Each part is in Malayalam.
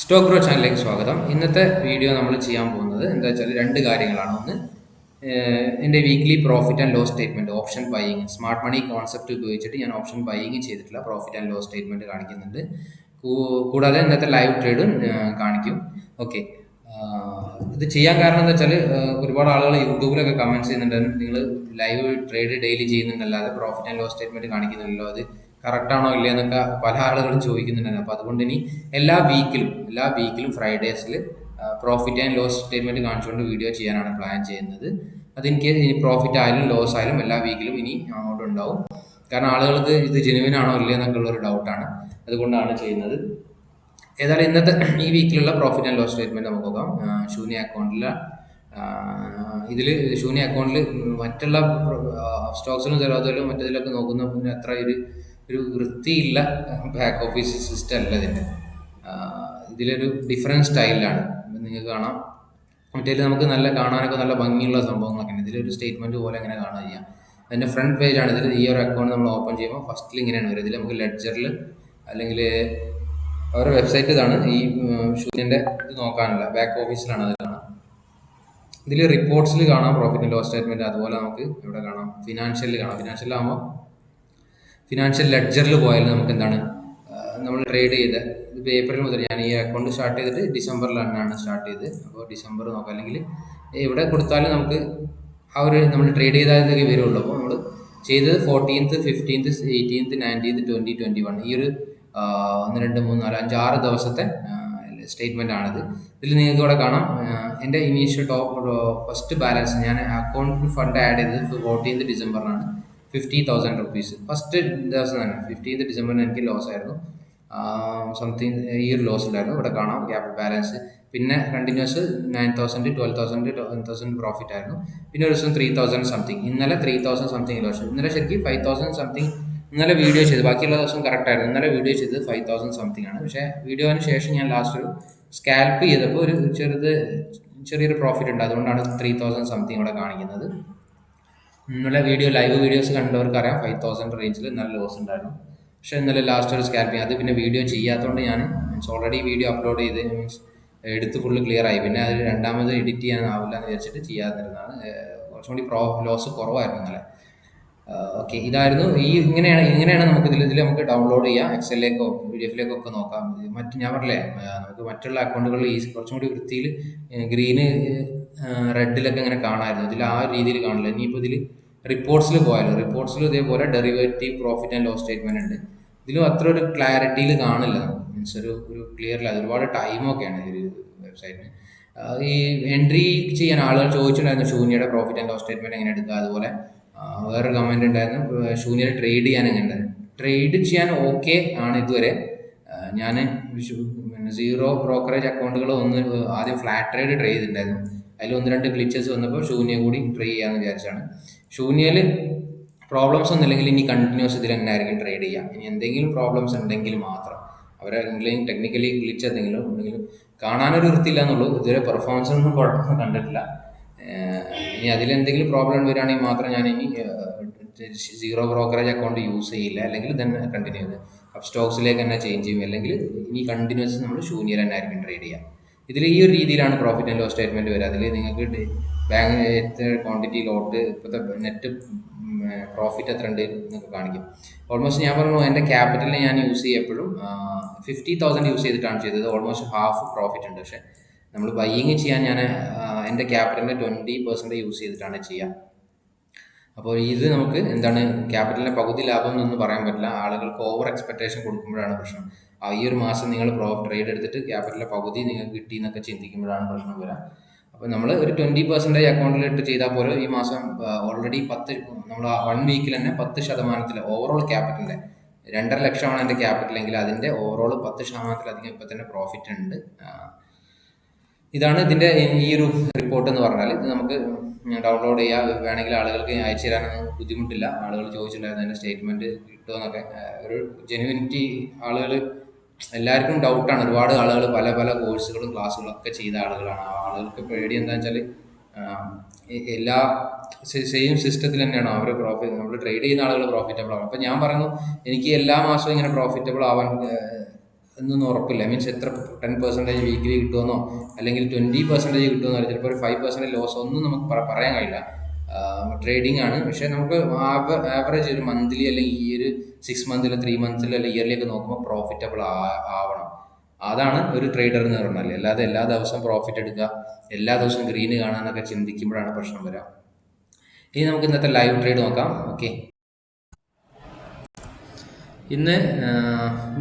സ്റ്റോക്ക് ഗ്രോ ചാനലിലേക്ക് സ്വാഗതം. ഇന്നത്തെ വീഡിയോ നമ്മൾ ചെയ്യാൻ പോകുന്നത് എന്താ വെച്ചാൽ രണ്ട് കാര്യങ്ങളാണ്. ഒന്ന് എന്റെ weekly profit and loss statement option buying smart money concept ഉപയോഗിച്ചിട്ട് ഞാൻ ഓപ്ഷൻ ബൈയിങ് ചെയ്തിട്ടുള്ള പ്രോഫിറ്റ് ആൻഡ് ലോസ് സ്റ്റേറ്റ്മെന്റ് കാണിക്കുന്നുണ്ട്. കൂടാതെ ഇന്നത്തെ ലൈവ് ട്രേഡും കാണിക്കും. ഓക്കെ ഇത് ചെയ്യാൻ കാരണം എന്താ വെച്ചാൽ ഒരുപാട് ആളുകൾ യൂട്യൂബിലൊക്കെ കമൻസ് ചെയ്യുന്നുണ്ട്. നിങ്ങൾ ലൈവ് ട്രേഡ് ഡെയിലി ചെയ്യുന്നുണ്ടല്ലാതെ പ്രോഫിറ്റ് ആൻഡ് ലോസ് സ്റ്റേറ്റ്മെന്റ് കാണിക്കുന്നില്ലല്ലോ. അത് കറക്റ്റ് ആണോ ഇല്ല എന്നൊക്കെ പല ആളുകളും ചോദിക്കുന്നുണ്ടായിരുന്നു. അപ്പോൾ അതുകൊണ്ട് ഇനി എല്ലാ വീക്കിലും എല്ലാ വീക്കിലും ഫ്രൈഡേസിൽ പ്രോഫിറ്റ് ആൻഡ് ലോസ് സ്റ്റേറ്റ്മെന്റ് കാണിച്ചുകൊണ്ട് വീഡിയോ ചെയ്യാനാണ് പ്ലാൻ ചെയ്യുന്നത്. അതെനിക്ക് ഇനി പ്രോഫിറ്റ് ആയാലും ലോസ് ആയാലും എല്ലാ വീക്കിലും ഇനി അങ്ങോട്ട് ഉണ്ടാവും. കാരണം ആളുകൾക്ക് ഇത് ജെനുവിൻ ആണോ ഇല്ല എന്നൊക്കെ ഉള്ളൊരു ഡൗട്ടാണ് അതുകൊണ്ടാണ് ചെയ്യുന്നത്. ഏതായാലും ഇന്നത്തെ ഈ വീക്കിലുള്ള പ്രോഫിറ്റ് ആൻഡ് ലോസ് സ്റ്റേറ്റ്മെന്റ് നമുക്ക് നോക്കാം. ശൂന്യ അക്കൗണ്ടിലെ ഇതിൽ ശൂന്യ അക്കൗണ്ടിൽ മറ്റുള്ള സ്റ്റോക്സിനും ചെറുതിലും മറ്റേതിലൊക്കെ നോക്കുന്ന അത്ര ഒരു ഒരു വൃത്തിയില്ല ബാക്ക് ഓഫീസ് സിസ്റ്റം അല്ല ഇതിന്റെ. ഇതിലൊരു ഡിഫറെന്റ് സ്റ്റൈലാണ് നിങ്ങൾക്ക് കാണാം. മറ്റേ നമുക്ക് നല്ല കാണാനൊക്കെ നല്ല ഭംഗിയുള്ള സംഭവങ്ങളൊക്കെ ഉണ്ട്. ഇതിലൊരു സ്റ്റേറ്റ്മെന്റ് പോലെ അങ്ങനെ കാണാൻ ചെയ്യാം. അതിന്റെ ഫ്രണ്ട് പേജാണ് ഇതിൽ ഈ ഒരു അക്കൗണ്ട് നമ്മൾ ഓപ്പൺ ചെയ്യുമ്പോൾ ഫസ്റ്റിൽ ഇങ്ങനെയാണ് വരിക. ഇതിൽ നമുക്ക് ലെഡ്ജറിൽ അല്ലെങ്കിൽ അവരുടെ വെബ്സൈറ്റ് ഇതാണ്. ഈ ഷൂസിന്റെ ഇത് നോക്കാനുള്ള ബാക്ക് ഓഫീസിലാണ് അത് കാണാം. ഇതിൽ റിപ്പോർട്ട്സിൽ കാണാം. പ്രോഫിറ്റ് ആൻഡ് ലോസ് സ്റ്റേറ്റ്മെന്റ് അതുപോലെ നമുക്ക് ഇവിടെ കാണാം. ഫിനാൻഷ്യലിൽ കാണാം. ഫിനാൻഷ്യലിലാകുമ്പോൾ ഫിനാൻഷ്യൽ ലെഡ്ജറിൽ പോയാൽ നമുക്ക് എന്താണ് നമ്മൾ ട്രേഡ് ചെയ്ത് ഇപ്പോൾ ഏപ്രിൽ മുതൽ ഞാൻ ഈ അക്കൗണ്ട് സ്റ്റാർട്ട് ചെയ്തിട്ട് ഡിസംബറിലാണ് സ്റ്റാർട്ട് ചെയ്തത് അപ്പോൾ ഡിസംബർ നോക്കാം. അല്ലെങ്കിൽ ഇവിടെ കൊടുത്താലും നമുക്ക് ആ ഒരു നമ്മൾ ട്രേഡ് ചെയ്താലൊക്കെ വരുള്ളൂ. അപ്പോൾ നമ്മൾ ചെയ്തത് fourteenth fifteenth eighteenth nineteenth twenty twenty one ഈ ഒരു ഒന്ന് രണ്ട് മൂന്ന് നാല് അഞ്ച് ആറ് ദിവസത്തെ സ്റ്റേറ്റ്മെന്റ് ആണിത്. ഇതിൽ നിങ്ങൾക്ക് ഇവിടെ കാണാം. എന്റെ ഇനീഷ്യൽ ടോപ്പ് ഫസ്റ്റ് ബാലൻസ് ഞാൻ അക്കൗണ്ടിൽ ഫണ്ട് ആഡ് ചെയ്തത് ഫോർട്ടീൻത്ത് ഡിസംബറിനാണ് ഫിഫ്റ്റി തൗസൻഡ് റുപ്പീസ് ഫസ്റ്റ് ദിവസം തന്നെ ഫിഫ്റ്റീൻത്ത് ഡിസംബറിന് എനിക്ക് ലോസ് ആയിരുന്നു. സംതിങ് ഈ ഒരു ലോസ് ഉണ്ടായിരുന്നു ഇവിടെ കാണാം ക്യാപിറ്റൽ ബാലൻസ് പിന്നെ continues nine thousand twelve thousand ten thousand profit ആയിരുന്നു. പിന്നെ ഒരു ദിവസം ത്രീ തൗസൻഡ് സംതിങ് ഇന്നലെ ത്രീ തൗസൻഡ് സംതിങ് ലോസ് ഇന്നലെ ശരിക്കും ഫൈവ് തൗസൻഡ് സംതിങ് ഇന്നലെ വീഡിയോ ചെയ്ത്. ബാക്കിയുള്ള ദിവസം കറക്റ്റ് ആയിരുന്നു. ഇന്നലെ വീഡിയോ ചെയ്തത് ഫൈവ് തൗസൻഡ് സംതിങ് ആണ്. പക്ഷേ വീഡിയോന് ശേഷം ഞാൻ ലാസ്റ്റ് ഒരു സ്കാൽപ്പ് ചെയ്തപ്പോൾ ഒരു ചെറുത് ചെറിയൊരു പ്രോഫിറ്റ് ഉണ്ട്. അതുകൊണ്ടാണ് ത്രീ തൗസൻഡ് സംതിങ് ഇവിടെ കാണിക്കുന്നത്. ഇന്നലെ വീഡിയോ ലൈവ് വീഡിയോസ് കണ്ടവർക്ക് അറിയാം ഫൈവ് തൗസൻഡ് റേഞ്ചിൽ നല്ല ലോസ് ഉണ്ടായിരുന്നു. പക്ഷെ ഇന്നലെ ലാസ്റ്റ് ഒരു സ്കാൽപ്പിങ് അത് പിന്നെ വീഡിയോ ചെയ്യാത്തതുകൊണ്ട് ഞാൻ മീൻസ് ഓൾറെഡി വീഡിയോ അപ്ലോഡ് ചെയ്ത് മീൻസ് എടുത്ത് ഫുള്ള് ക്ലിയർ ആയി. പിന്നെ അത് രണ്ടാമത് എഡിറ്റ് ചെയ്യാനാവില്ല എന്ന് വിചാരിച്ചിട്ട് ചെയ്യാതിരുന്നതാണ്. കുറച്ചും കൂടി പ്രോ ലോസ് കുറവായിരുന്നു ഇന്നലെ. ഓക്കെ ഇതായിരുന്നു. ഈ ഇങ്ങനെയാണ് ഇങ്ങനെയാണ് നമുക്ക് ഇതിൽ ഇതിൽ നമുക്ക് ഡൗൺലോഡ് ചെയ്യാം. എക്സലിലേക്കോ പി ഡി എഫിലേക്കോ ഒക്കെ നോക്കാം. മറ്റ് ഞാൻ പറഞ്ഞില്ലേ നമുക്ക് മറ്റുള്ള അക്കൗണ്ടുകളിൽ ഈ കുറച്ചും കൂടി വൃത്തിയിൽ ഗ്രീന് റെഡിലൊക്കെ ഇങ്ങനെ കാണാമായിരുന്നു ഇതിൽ ആ രീതിയിൽ കാണില്ല ഇനിയിപ്പോൾ ഇതിൽ റിപ്പോർട്ട്സിൽ പോയാലോ? റിപ്പോർട്ട്സിൽ ഇതേപോലെ derivative profit and loss statement ഉണ്ട്. ഇതിലും അത്ര ഒരു ക്ലാരിറ്റിയിൽ കാണില്ല. മീൻസ് ഒരു ഒരു ക്ലിയറില്ല അല്ല ഒരുപാട് ടൈമൊക്കെയാണ് ഈ വെബ്സൈറ്റിന് ഈ എൻട്രി ചെയ്യാൻ ആളുകൾ ചോദിച്ചിട്ടുണ്ടായിരുന്നു ശൂന്യയുടെ പ്രോഫിറ്റ് ആൻഡ് ലോസ് സ്റ്റേറ്റ്മെന്റ് എങ്ങനെ എടുക്കുക? അതുപോലെ വേറൊരു കമന്റ് ഉണ്ടായിരുന്നു. ശൂന്യയുടെ ട്രേഡ് ചെയ്യാൻ എങ്ങനെ? ഉണ്ടായിരുന്നു ട്രേഡ് ചെയ്യാൻ ഓക്കെ ആണ് ഇതുവരെ. ഞാൻ സീറോ ബ്രോക്കറേജ് അക്കൗണ്ടുകൾ ഒന്ന് ആദ്യം ഫ്ലാറ്റ് ട്രേഡ് ട്രേഡ് ചെയ്തിട്ടുണ്ടായിരുന്നു. അതിൽ ഒന്ന് രണ്ട് ഗ്ലിച്ചസ് വന്നപ്പോൾ ശൂന്യ കൂടി ട്രൈ ചെയ്യാന്ന് വിചാരിച്ചാണ്. ശൂന്യയിൽ പ്രോബ്ലംസ് ഒന്നും ഇല്ലെങ്കിൽ ഇനി കണ്ടിന്യൂസ് ഇതിൽ തന്നെ ആയിരിക്കും ട്രേഡ് ചെയ്യാം. ഇനി എന്തെങ്കിലും പ്രോബ്ലംസ് ഉണ്ടെങ്കിൽ മാത്രം. അവരെ എന്തെങ്കിലും ടെക്നിക്കലി ഗ്ലിച്ച് എന്തെങ്കിലും ഉണ്ടെങ്കിലും കാണാനൊരു വൃത്തിയില്ല എന്നുള്ളൂ. ഇതുവരെ പെർഫോമൻസ് ഒന്നും കുഴപ്പമൊന്നും കണ്ടിട്ടില്ല. ഇനി അതിലെന്തെങ്കിലും പ്രോബ്ലം വരികയാണെങ്കിൽ മാത്രം ഞാൻ ഇനി സീറോ ബ്രോക്കറേജ് അക്കൗണ്ട് യൂസ് ചെയ്യില്ല. അല്ലെങ്കിൽ തന്നെ കണ്ടിന്യൂ ചെയ്ത്. അപ്പ് സ്റ്റോക്സിലേക്ക് തന്നെ ചേഞ്ച് ചെയ്യും. അല്ലെങ്കിൽ ഇനി കണ്ടിന്യൂസ് നമ്മൾ ശൂന്യർ തന്നെ ആയിരിക്കും ട്രേഡ് ചെയ്യുക ഇതിൽ ഈ ഒരു രീതിയിലാണ് പ്രോഫിറ്റ് ആൻഡ് ലോസ് സ്റ്റേറ്റ്മെന്റ് വരിക. അതിൽ നിങ്ങൾക്ക് ബാങ്ക് എത്ര ക്വാണ്ടിറ്റി ലോട്ട് ഇപ്പോഴത്തെ നെറ്റ് പ്രോഫിറ്റ് എത്ര ഉണ്ട് എന്നൊക്കെ കാണിക്കും. ഓൾമോസ്റ്റ് ഞാൻ പറഞ്ഞു എന്റെ ക്യാപിറ്റൽ ഞാൻ യൂസ് ചെയ്യപ്പോഴും ഫിഫ്റ്റി തൗസൻഡ് യൂസ് ചെയ്തിട്ടാണ് ചെയ്തത്. ഓൾമോസ്റ്റ് ഹാഫ് പ്രോഫിറ്റ് ഉണ്ട്. പക്ഷേ നമ്മൾ ബൈയിങ് ചെയ്യാൻ ഞാൻ എന്റെ ക്യാപിറ്റലിന്റെ ട്വന്റി പെർസെന്റ് യൂസ് ചെയ്തിട്ടാണ് ചെയ്യുക അപ്പോൾ ഇത് നമുക്ക് എന്താണ് ക്യാപിറ്റലിന്റെ പകുതി ലാഭം എന്നൊന്നും പറയാൻ പറ്റില്ല. ആളുകൾക്ക് ഓവർ എക്സ്പെക്റ്റേഷൻ കൊടുക്കുമ്പോഴാണ് പ്രശ്നം. ഈ ഒരു മാസം നിങ്ങൾ പ്രോ ട്രേഡ് എടുത്തിട്ട് ക്യാപിറ്റലിലെ പകുതി നിങ്ങൾക്ക് കിട്ടി എന്നൊക്കെ ചിന്തിക്കുമ്പോഴാണ് പ്രശ്നം വരാം. അപ്പോൾ നമ്മൾ ഒരു ട്വന്റി പെർസെന്റേജ് അക്കൗണ്ടിൽ ഇട്ട് ചെയ്താൽ പോലും ഈ മാസം ഓൾറെഡി പത്ത് നമ്മൾ വൺ വീക്കിൽ തന്നെ പത്ത് ശതമാനത്തിൽ ഓവറോൾ ക്യാപിറ്റലിന്റെ രണ്ടര ലക്ഷമാണ് എന്റെ ക്യാപിറ്റൽ എങ്കിൽ അതിന്റെ ഓവറോൾ പത്ത് ശതമാനത്തിലധികം ഇപ്പോൾ തന്നെ പ്രോഫിറ്റ് ഉണ്ട്. ഇതാണ് ഇതിന്റെ ഈ ഒരു റിപ്പോർട്ട് എന്ന് പറഞ്ഞാൽ ഇത് നമുക്ക് ഡൗൺലോഡ് ചെയ്യാം വേണമെങ്കിൽ ആളുകൾക്ക് അയച്ചു തരാനൊന്നും ബുദ്ധിമുട്ടില്ല. ആളുകൾ ചോദിച്ചിട്ടുണ്ടായിരുന്നു അതിന്റെ സ്റ്റേറ്റ്മെന്റ് കിട്ടുമെന്നൊക്കെ ഒരു ജെനുവിനിറ്റി ആളുകൾ എല്ലാവർക്കും ഡൗട്ടാണ് ഒരുപാട് ആളുകൾ പല പല കോഴ്സുകളും ക്ലാസ്സുകളും ഒക്കെ ചെയ്ത ആളുകളാണ്. ആ ആളുകൾക്ക് പേടി എന്താണെന്ന് വെച്ചാൽ എല്ലാ സെയിം സിസ്റ്റത്തിൽ തന്നെയാണ് അവർ പ്രോഫിറ്റ് നമ്മൾ ട്രേഡ് ചെയ്യുന്ന ആളുകൾ പ്രോഫിറ്റബിൾ ആവും അപ്പം ഞാൻ പറയുന്നു എനിക്ക് എല്ലാ മാസവും ഇങ്ങനെ പ്രോഫിറ്റബിൾ ആവാൻ എന്നൊന്നും ഉറപ്പില്ല. മീൻസ് എത്ര ടെൻ പെർസെന്റേജ് വീക്കിലി കിട്ടുമെന്നോ അല്ലെങ്കിൽ ട്വന്റി പെർസെന്റേജ് കിട്ടുമെന്നോ ചിലപ്പോൾ ഒരു ഫൈവ് പെർസെന്റേജ് ലോസ് ഒന്നും നമുക്ക് പറയാൻ കഴിയില്ല. ട്രേഡിംഗ് ആണ്. പക്ഷേ നമുക്ക് ആവറേജ് ഒരു മന്ത്ലി അല്ലെങ്കിൽ ഈ ഒരു സിക്സ് മന്തിൽ ത്രീ മന്ത്സിൽ അല്ലെങ്കിൽ ഇയർലി ഒക്കെ നോക്കുമ്പോൾ പ്രോഫിറ്റബിൾ ആവണം. അതാണ് ഒരു ട്രേഡർ എന്ന് പറഞ്ഞാൽ അല്ലാതെ എല്ലാ ദിവസവും പ്രോഫിറ്റ് എടുക്കുക എല്ലാ ദിവസവും ഗ്രീന് കാണാനൊക്കെ ചിന്തിക്കുമ്പോഴാണ് പ്രശ്നം വരിക ഇനി നമുക്ക് ഇന്നത്തെ ലൈവ് ട്രേഡ് നോക്കാം. ഓക്കെ ഇന്ന്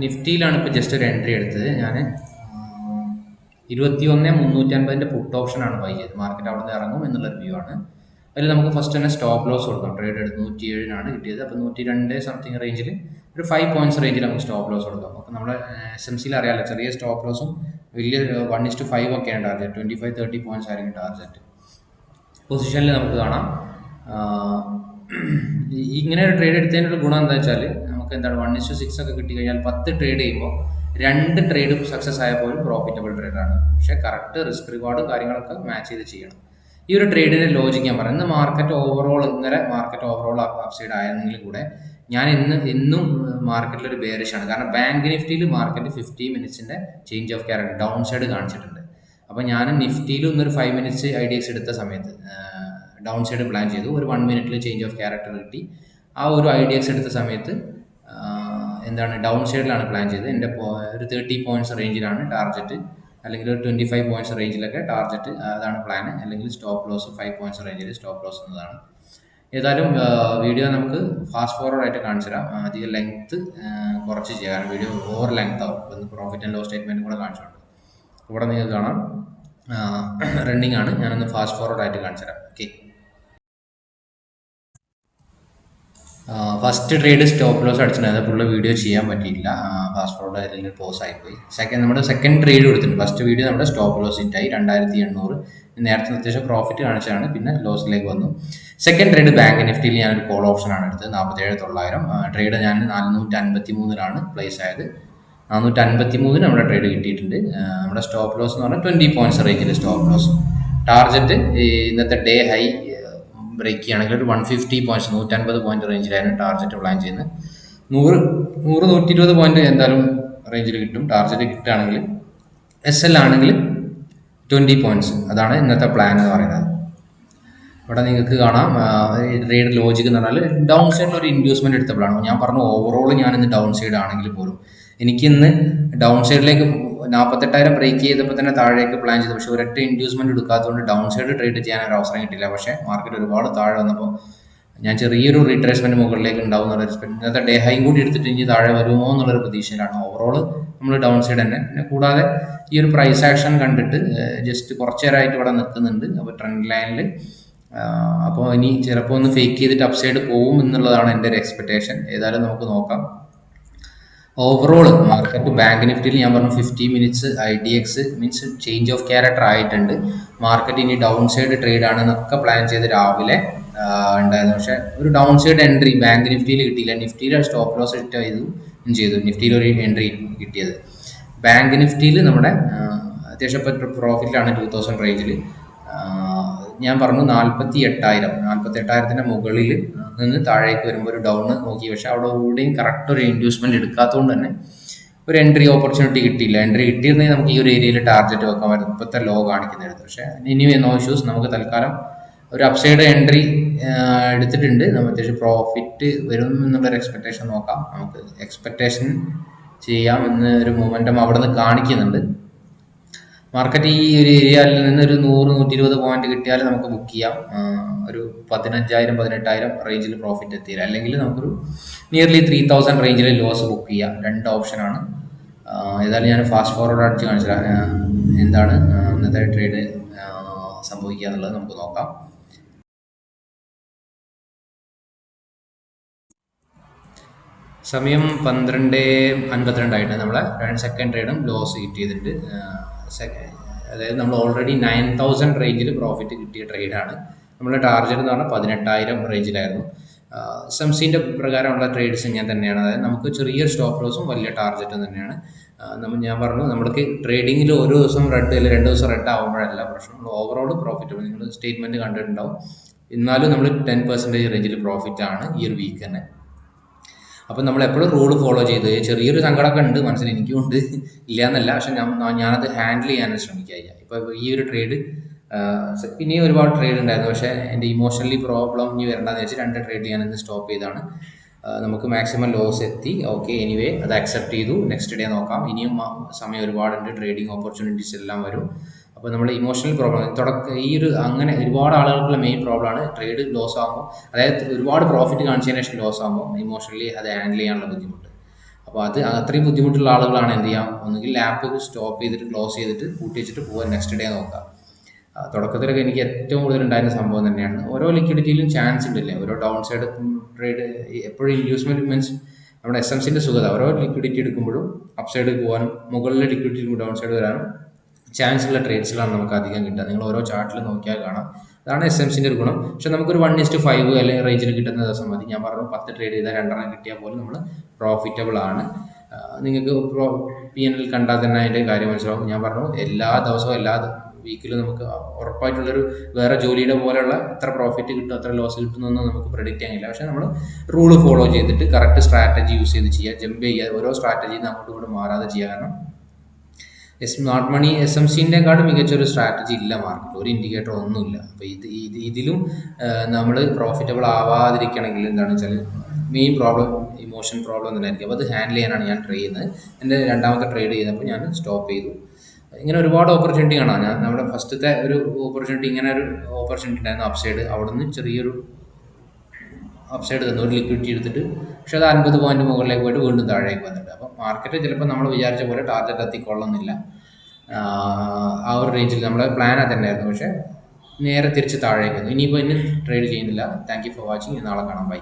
നിഫ്റ്റിയിലാണ് ഇപ്പോൾ ജസ്റ്റ് ഒരു എൻട്രി എടുത്തത്. ഞാൻ ഇരുപത്തി ഒന്ന് മുന്നൂറ്റി അൻപതിന്റെ പുട്ട് ഓപ്ഷനാണ് ബൈ ചെയ്തത്. മാർക്കറ്റ് അവിടെ നിന്ന് ഇറങ്ങും എന്നുള്ളൊരു വ്യൂ ആണ്. അതിൽ നമുക്ക് ഫസ്റ്റ് തന്നെ സ്റ്റോപ്പ് ലോസ് കൊടുക്കാം ട്രേഡ് എടുത്ത് നൂറ്റി ഏഴിനാണ് കിട്ടിയത്. അപ്പോൾ നൂറ്റി രണ്ട് സംതിങ് റേഞ്ചിൽ ഒരു ഫൈവ് പോയിന്റ്സ് റേഞ്ചിൽ നമുക്ക് സ്റ്റോപ്പ് ലോസ് കൊടുക്കാം. അപ്പോൾ നമ്മുടെ എസ് എം സിയിൽ അറിയാമല്ലോ ചെറിയ സ്റ്റോപ്പ് ലോസും വലിയ വൺ ഇസ് ടു ഫൈവ് ഒക്കെയാണ് target twenty five thirty points ആയിരിക്കും ടാർജറ്റ് പൊസിഷനിൽ നമുക്ക് കാണാം. ഇങ്ങനെ ഒരു ട്രേഡ് എടുത്തതിനുള്ള ഗുണം എന്താ വെച്ചാൽ നമുക്ക് എന്താണ് വൺ ഇസ്റ്റു സിക്സ് ഒക്കെ കിട്ടി കഴിഞ്ഞാൽ പത്ത് ട്രേഡ് ചെയ്യുമ്പോൾ രണ്ട് ട്രേഡും സക്സസ് ആയ പോലും പ്രോഫിറ്റബിൾ ട്രേഡാണ് പക്ഷേ കറക്റ്റ് റിസ്ക് റിവാർഡും കാര്യങ്ങളൊക്കെ മാച്ച് ചെയ്ത് ചെയ്യണം. ഈ ഒരു ട്രേഡിന്റെ ലോജിക്ക് ഞാൻ പറയുന്നത് മാർക്കറ്റ് ഓവറോൾ ഇന്നലെ മാർക്കറ്റ് ഓവറോൾ അപ്സൈഡ് ആയിരുന്നെങ്കിൽ കൂടെ ഞാൻ ഇന്ന് ഇന്നും മാർക്കറ്റിൽ ഒരു ബേറിഷാണ് കാരണം ബാങ്ക് നിഫ്റ്റിയിൽ market fifty മിനിറ്റ്സിന്റെ change of character down side കാണിച്ചിട്ടുണ്ട്. അപ്പോൾ ഞാൻ നിഫ്റ്റിയിൽ ഇന്നൊരു ഫൈവ് മിനിറ്റ്സ് ഐഡിയസ് എടുത്ത സമയത്ത് ഡൗൺ സൈഡ് പ്ലാൻ ചെയ്തു. ഒരു വൺ മിനിറ്റിൽ ചേഞ്ച് ഓഫ് ക്യാരക്ടർ കിട്ടി. ആ ഒരു ഐഡിയസ് എടുത്ത സമയത്ത് എന്താണ് ഡൗൺ സൈഡിലാണ് പ്ലാൻ ചെയ്തത്. എന്റെ ഒരു തേർട്ടി പോയിന്റ്സ് റേഞ്ചിലാണ് ടാർഗറ്റ് അല്ലെങ്കിൽ ഒരു ട്വന്റി ഫൈവ് പോയിന്റ്സ് റേഞ്ചിലൊക്കെ ടാർഗറ്റ് അതാണ് പ്ലാൻ അല്ലെങ്കിൽ സ്റ്റോപ്പ് ലോസ് ഫൈവ് പോയിന്റ്സ് റേഞ്ചിൽ സ്റ്റോപ്പ് ലോസ് എന്നതാണ്. ഏതായാലും വീഡിയോ നമുക്ക് ഫാസ്റ്റ് ഫോർവേഡ് ആയിട്ട് കാണിച്ചു തരാം. അധിക ലെങ്ത്ത് കുറച്ച് ചെയ്യാം. വീഡിയോ ഓവർ ലെങ്ത് ആവും. പ്രോഫിറ്റ് ആൻഡ് ലോസ് സ്റ്റേറ്റ്മെന്റും കൂടെ കാണിച്ചിട്ടുണ്ട് ഇവിടെ നിങ്ങൾക്ക് കാണാം. റണ്ണിങ് ആണ്. ഞാനൊന്ന് ഫാസ്റ്റ് ഫോർവേഡ് ആയിട്ട് കാണിച്ചു തരാം okay first trade stop loss അടിച്ചിട്ടുണ്ടായിരുന്നു full video ചെയ്യാൻ പറ്റിയില്ല ഫോർവേഡ് അല്ലെങ്കിൽ പോസ് ആയിപ്പോയി സെക്കൻഡ് നമ്മുടെ സെക്കൻഡ് ട്രേഡ് കൊടുത്തിട്ടുണ്ട്. ഫസ്റ്റ് വീഡിയോ നമ്മുടെ സ്റ്റോപ്പ് ലോസ് ഹിറ്റായി രണ്ടായിരത്തി എണ്ണൂറ് നേരത്തെ അത്യാവശ്യം പ്രോഫിറ്റ് കാണിച്ചാണ്. പിന്നെ ലോസിലേക്ക് വന്നു. സെക്കൻഡ് ട്രേഡ് ബാങ്ക് നിഫ്റ്റിയിൽ ഒരു കോൾ ഓപ്ഷൻ ആണ് എടുത്തത്. നാൽപ്പത്തേഴ് തൊള്ളായിരം. ട്രേഡ് ഞാൻ നാനൂറ്റി അൻപത്തി മൂന്നിലാണ് പ്ലേസ് ആയത്. നാനൂറ്റി അൻപത്തി മൂന്നിന് നമ്മുടെ ട്രേഡ് കിട്ടിയിട്ടുണ്ട്. നമ്മുടെ സ്റ്റോപ്പ് ലോസ് എന്ന് പറഞ്ഞാൽ ട്വന്റി പോയിന്റ്സ് റേഞ്ചിൽ സ്റ്റോപ്പ് ലോസ് ടാർജറ്റ് ഇന്നത്തെ ഡേ ഹൈ ബ്രേക്ക് ചെയ്യുകയാണെങ്കിൽ ഒരു വൺ ഫിഫ്റ്റി പോയിന്റ്സ് നൂറ്റൻപത് പോയിന്റ് റേഞ്ചിലായിരുന്നു ടാർജറ്റ് പ്ലാൻ ചെയ്യുന്നത്. നൂറ് നൂറ് നൂറ്റി ഇരുപത് പോയിന്റ് എന്തായാലും റേഞ്ചിൽ കിട്ടും. ടാർജറ്റ് കിട്ടുകയാണെങ്കിൽ എസ് എൽ ആണെങ്കിൽ ട്വന്റി പോയിന്റ്സ് അതാണ് ഇന്നത്തെ പ്ലാൻ എന്ന് പറയുന്നത്. ഇവിടെ നിങ്ങൾക്ക് കാണാം. ട്രേഡ് ലോജിക് എന്ന് പറഞ്ഞാൽ ഡൗൺ സൈഡിൽ ഒരു ഇൻഡ്യൂസ്മെന്റ് എടുത്തപ്പോഴാണ് ഞാൻ പറഞ്ഞു ഓവറോൾ ഞാൻ ഇന്ന് ഡൗൺ സൈഡ് ആണെങ്കിൽ പോലും എനിക്ക് ഇന്ന് ഡൗൺ സൈഡിലേക്ക് നാൽപ്പത്തെട്ടായിരം ബ്രേക്ക് ചെയ്തപ്പോൾ തന്നെ താഴേക്ക് പ്ലാൻ ചെയ്തു. പക്ഷേ ഒരൊറ്റ ഇൻഡ്യൂസ്മെന്റ് എടുക്കാത്തതുകൊണ്ട് ഡൗൺ സൈഡ് ട്രേഡ് ചെയ്യാൻ ഒരു അവസരം കിട്ടില്ല പക്ഷേ മാർക്കറ്റ് ഒരുപാട് താഴെ വന്നപ്പോൾ ഞാൻ ചെറിയൊരു റീട്രേസ്മെന്റ് മുകളിലേക്ക് ഉണ്ടാവും ഇന്നത്തെ ഡേ ഹൈ കൂടി എടുത്തിട്ട് ഇനി താഴെ വരുമോ എന്നുള്ളൊരു പ്രതീക്ഷയിലാണ്. ഓവറോൾ നമ്മൾ ഡൗൺ സൈഡ് തന്നെ. പിന്നെ കൂടാതെ ഈ ഒരു പ്രൈസ് ആക്ഷൻ കണ്ടിട്ട് ജസ്റ്റ് കുറച്ച് നേരമായിട്ട് ഇവിടെ നിൽക്കുന്നുണ്ട്. അപ്പോൾ ട്രെൻഡ് ലൈനിൽ അപ്പോൾ ഇനി ചിലപ്പോൾ ഒന്ന് ഫേക്ക് ചെയ്തിട്ട് അപ്സൈഡ് പോകും എന്നുള്ളതാണ് എന്റെ ഒരു എക്സ്പെക്ടേഷൻ ഏതായാലും നമുക്ക് നോക്കാം. ഓവറോൾ മാർക്കറ്റ് ബാങ്ക് നിഫ്റ്റിയിൽ ഞാൻ പറഞ്ഞു fifty minutes I D X means change of character ആയിട്ടുണ്ട്. മാർക്കറ്റ് ഇനി ഡൗൺ സൈഡ് ട്രേഡ് ആണെന്നൊക്കെ പ്ലാൻ ചെയ്ത് രാവിലെ ഉണ്ടായിരുന്നു. പക്ഷേ ഒരു ഡൗൺ സൈഡ് എൻട്രി ബാങ്ക് നിഫ്റ്റിയിൽ കിട്ടിയില്ല. നിഫ്റ്റിയിൽ സ്റ്റോപ്പ് ലോസ് ഇട്ട് ചെയ്തു ചെയ്തു. നിഫ്റ്റിയിൽ ഒരു എൻട്രി കിട്ടിയത്. ബാങ്ക് നിഫ്റ്റിയിൽ നമ്മുടെ അത്യാവശ്യം ഇപ്പോൾ പ്രോഫിറ്റിലാണ് ടൂ തൗസൻഡ് റേഞ്ചിൽ ഞാൻ പറഞ്ഞു നാൽപ്പത്തി എട്ടായിരം നാൽപ്പത്തി എട്ടായിരത്തിന്റെ മുകളിൽ നിന്ന് താഴേക്ക് വരുമ്പോൾ ഒരു ഡൗൺ നോക്കി. പക്ഷെ അവിടെ കൂടെയും കറക്റ്റ് ഒരു ഇൻഡ്യൂസ്മെന്റ് എടുക്കാത്തതുകൊണ്ട് തന്നെ ഒരു എൻട്രി ഓപ്പർച്യൂണിറ്റി കിട്ടിയില്ല. എൻട്രി കിട്ടിയിരുന്നെങ്കിൽ നമുക്ക് ഈ ഒരു ഏരിയയിൽ ടാർഗറ്റ് വെക്കാൻ പറ്റും. ഇപ്പോഴത്തെ ലോ കാണിക്കുന്നിടത്ത്. പക്ഷെ ഇനി നോ ഇഷ്യൂസ് നമുക്ക് തൽക്കാലം ഒരു അപ്സൈഡ് എൻട്രി എടുത്തിട്ടുണ്ട്. നമ്മൾ അത്യാവശ്യം പ്രോഫിറ്റ് വരും എന്നുള്ളൊരു എക്സ്പെക്ടേഷൻ നോക്കാം. നമുക്ക് എക്സ്പെക്ടേഷൻ ചെയ്യാം എന്ന് ഒരു മൊമെന്റം അവിടെ നിന്ന് കാണിക്കുന്നുണ്ട്. മാർക്കറ്റ് ഈ ഒരു ഏരിയയിൽ നിന്ന് ഒരു നൂറ് നൂറ്റി ഇരുപത് പോയിന്റ് കിട്ടിയാൽ നമുക്ക് ബുക്ക് ചെയ്യാം. ഒരു പതിനഞ്ചായിരം പതിനെട്ടായിരം റേഞ്ചിൽ പ്രോഫിറ്റ് എത്തിയില്ല അല്ലെങ്കിൽ നമുക്കൊരു നിയർലി ത്രീ തൗസൻഡ് റേഞ്ചിൽ ലോസ് ബുക്ക് ചെയ്യാം. രണ്ട് ഓപ്ഷനാണ് ഏതായാലും ഞാൻ ഫാസ്റ്റ് ഫോർവേഡ് അടിച്ച് കാണിച്ചില്ല എന്താണ് ഇന്നത്തെ ട്രേഡ് സംഭവിക്കുക എന്നുള്ളത് നമുക്ക് നോക്കാം. സമയം പന്ത്രണ്ട് അൻപത്തിരണ്ടായിട്ട് നമ്മളെ സെക്കൻഡ് ട്രേഡും ലോസ് ഹിറ്റ് അതായത് നമ്മൾ ഓൾറെഡി നയൻ തൗസൻഡ് റേഞ്ചിൽ പ്രോഫിറ്റ് കിട്ടിയ ട്രേഡാണ് നമ്മുടെ ടാർജറ്റ് എന്ന് പറഞ്ഞാൽ പതിനെട്ടായിരം റേഞ്ചിലായിരുന്നു സംസീന്റെ പ്രകാരമുള്ള ട്രേഡ്സ് ഞാൻ തന്നെയാണ്. അതായത് നമുക്ക് ചെറിയ സ്റ്റോപ്പ് ലോസും വലിയ ടാർജറ്റും തന്നെയാണ്. നമ്മൾ ഞാൻ പറഞ്ഞു നമ്മൾക്ക് ട്രേഡിങ്ങിൽ ഒരു ദിവസം റെഡ് അല്ലെങ്കിൽ രണ്ട് ദിവസം റെഡ് ആകുമ്പോഴല്ല പ്രശ്നം. ഓവറോൾ പ്രോഫിറ്റ് നിങ്ങൾ സ്റ്റേറ്റ്മെന്റ് കണ്ടിട്ടുണ്ടാവും. എന്നാലും നമ്മൾ ടെൻ പെർസെന്റേജ് റേഞ്ചിൽ പ്രോഫിറ്റ് ആണ്. ഈ ഒരു വീക്ക് തന്നെ. അപ്പം നമ്മൾ എപ്പോഴും റൂൾ ഫോളോ ചെയ്ത് ചെറിയൊരു സങ്കടമൊക്കെ ഉണ്ട് മനസ്സിൽ എനിക്കും ഉണ്ട്. ഇല്ല എന്നല്ല പക്ഷെ ഞാനത് ഹാൻഡിൽ ചെയ്യാൻ ശ്രമിക്കുക ഇപ്പോൾ ഈ ഒരു ട്രേഡ് പിന്നെയും ഒരുപാട് ട്രേഡ് ഉണ്ടായിരുന്നു. പക്ഷേ എന്റെ ഇമോഷണലി പ്രോബ്ലം ഇനി വരണ്ടെന്ന് വെച്ച് രണ്ട് ട്രേഡ് ഞാൻ ഇന്ന് സ്റ്റോപ്പ് ചെയ്താണ് നമുക്ക് മാക്സിമം ലോസ് എത്തി. ഓക്കെ എനിവേ അത് അക്സെപ്റ്റ് ചെയ്തു. നെക്സ്റ്റ് ഡേ നോക്കാം. ഇനിയും സമയം ഒരുപാടുണ്ട്. ട്രേഡിംഗ് ഓപ്പർച്യൂണിറ്റീസ് എല്ലാം വരും. അപ്പോൾ നമ്മൾ ഇമോഷണൽ പ്രോബ്ലം തുടക്ക ഈ ഒരു അങ്ങനെ ഒരുപാട് ആളുകൾക്കുള്ള മെയിൻ പ്രോബ്ലമാണ് ട്രേഡ് ലോസ് ആകുമ്പോൾ അതായത് ഒരുപാട് പ്രോഫിറ്റ് കാണിച്ചതിന് ശേഷം ലോസ് ആകുമ്പോൾ ഇമോഷണലി അത് ഹാൻഡിൽ ചെയ്യാനുള്ള ബുദ്ധിമുട്ട്. അപ്പോൾ അത് അത്രയും ബുദ്ധിമുട്ടുള്ള ആളുകളാണ് എന്ത് ചെയ്യാം? ഒന്നുകിൽ ലാപ്പ് സ്റ്റോപ്പ് ചെയ്തിട്ട് ക്ലോസ് ചെയ്തിട്ട് കൂട്ടി വെച്ചിട്ട് പോകാൻ നെക്സ്റ്റ് ഡേ നോക്കാം തുടക്കത്തിലൊക്കെ എനിക്ക് ഏറ്റവും കൂടുതൽ ഉണ്ടായിരുന്ന സംഭവം തന്നെയാണ്. ഓരോ ലിക്വിഡിറ്റിയിലും ചാൻസ് ഉണ്ടല്ലേ? ഓരോ ഡൗൺ സൈഡ് ട്രേഡ് എപ്പോഴും ഇൻഡ്യൂസ്മെന്റ് മീൻസ് നമ്മുടെ എസ് എം സിന്റെ സുഖത. ഓരോ ലിക്വിഡിറ്റി എടുക്കുമ്പോഴും അപ്സൈഡ് സൈഡ് പോകാനും മുകളിലെ ലിക്വിഡിറ്റി ഡൗൺ സൈഡ് വരാനും ചാൻസ് ഉള്ള ട്രേഡ്സിലാണ് നമുക്ക് അധികം കിട്ടുക. നിങ്ങൾ ഓരോ ചാർട്ടിൽ നോക്കിയാൽ കാണാം. അതാണ് എസ് എം സിന്റെ ഒരു ഗുണം. പക്ഷെ നമുക്കൊരു വൺ ഇസ്റ്റ് ഫൈവ് അല്ലെങ്കിൽ റേഞ്ചിൽ കിട്ടുന്ന ദിവസം മതി. ഞാൻ പറഞ്ഞു പത്ത് ട്രേഡ് ചെയ്താൽ രണ്ടെണ്ണം കിട്ടിയാൽ പോലും നമ്മൾ പ്രോഫിറ്റബിൾ ആണ്. നിങ്ങൾക്ക് പി എൻ എൽ കണ്ടാൽ തന്നെ അതിന്റെ കാര്യം മനസ്സിലാവും. ഞാൻ പറഞ്ഞു എല്ലാ ദിവസവും എല്ലാ വീക്കിലും നമുക്ക് ഉറപ്പായിട്ടുള്ളൊരു വേറെ ജോലിയുടെ പോലെയുള്ള എത്ര പ്രോഫിറ്റ് കിട്ടും എത്ര ലോസ് കിട്ടുന്നൊന്നും നമുക്ക് പ്രെഡിക്റ്റ് ചെയ്യാനില്ല പക്ഷേ നമ്മൾ റൂൾ ഫോളോ ചെയ്തിട്ട് കറക്റ്റ് സ്ട്രാറ്റജി യൂസ് ചെയ്ത് ചെയ്യുക ജമ്പ് ചെയ്യുക. ഓരോ സ്ട്രാറ്റജിയും അങ്ങോട്ടും ഇങ്ങോട്ടും മാറാതെ ചെയ്യുക. കാരണം സ്മാർട്ട് മണി എസ് എം സിന്റെക്കാളും മികച്ചൊരു സ്ട്രാറ്റജി ഇല്ല മാർക്കറ്റ് ഒരു ഇൻഡിക്കേറ്റർ ഒന്നുമില്ല. അപ്പോൾ ഇത് ഇത് ഇതിലും നമ്മൾ പ്രോഫിറ്റബിൾ ആവാതിരിക്കണമെങ്കിൽ എന്താണെന്ന് വെച്ചാൽ മെയിൻ പ്രോബ്ലം ഇമോഷൻ പ്രോബ്ലം തന്നെയായിരിക്കും. അപ്പോൾ അത് ഹാൻഡിൽ ചെയ്യാനാണ് ഞാൻ ട്രൈ ചെയ്യുന്നത്. എന്റെ രണ്ടാമത്തെ ട്രേഡ് ചെയ്തപ്പോൾ ഞാൻ സ്റ്റോപ്പ് ചെയ്തു. ഇങ്ങനെ ഒരുപാട് ഓപ്പർച്യൂണിറ്റി കാണാം. ഞാൻ നമ്മുടെ ഫസ്റ്റത്തെ ഒരു ഓപ്പർച്യൂണിറ്റി ഇങ്ങനെ ഒരു ഓപ്പർച്യൂണിറ്റി ഉണ്ടായിരുന്നു അപ്സൈഡ് അവിടെ നിന്ന് ചെറിയൊരു അപ്സൈഡ് തന്നു ഒരു ലിക്വിഡിറ്റി എടുത്തിട്ട് പക്ഷേ അത് അൻപത് പോയിന്റ് മുകളിലേക്ക് പോയിട്ട് വീണ്ടും താഴേക്ക് വന്നിട്ട്. അപ്പോൾ മാർക്കറ്റ് ചിലപ്പോൾ നമ്മൾ വിചാരിച്ച പോലെ ടാർഗറ്റ് എത്തിക്കൊള്ളുന്നില്ല. ആ ഒരു റേഞ്ചിൽ നമ്മുടെ പ്ലാൻ തന്നെയായിരുന്നു പക്ഷേ നേരെ തിരിച്ച് താഴേക്ക് വന്നു. ഇനിയിപ്പോൾ ഇനി ട്രേഡ് ചെയ്യുന്നില്ല. താങ്ക് യു ഫോർ വാച്ചിങ് നാളെ കാണാം. ബൈ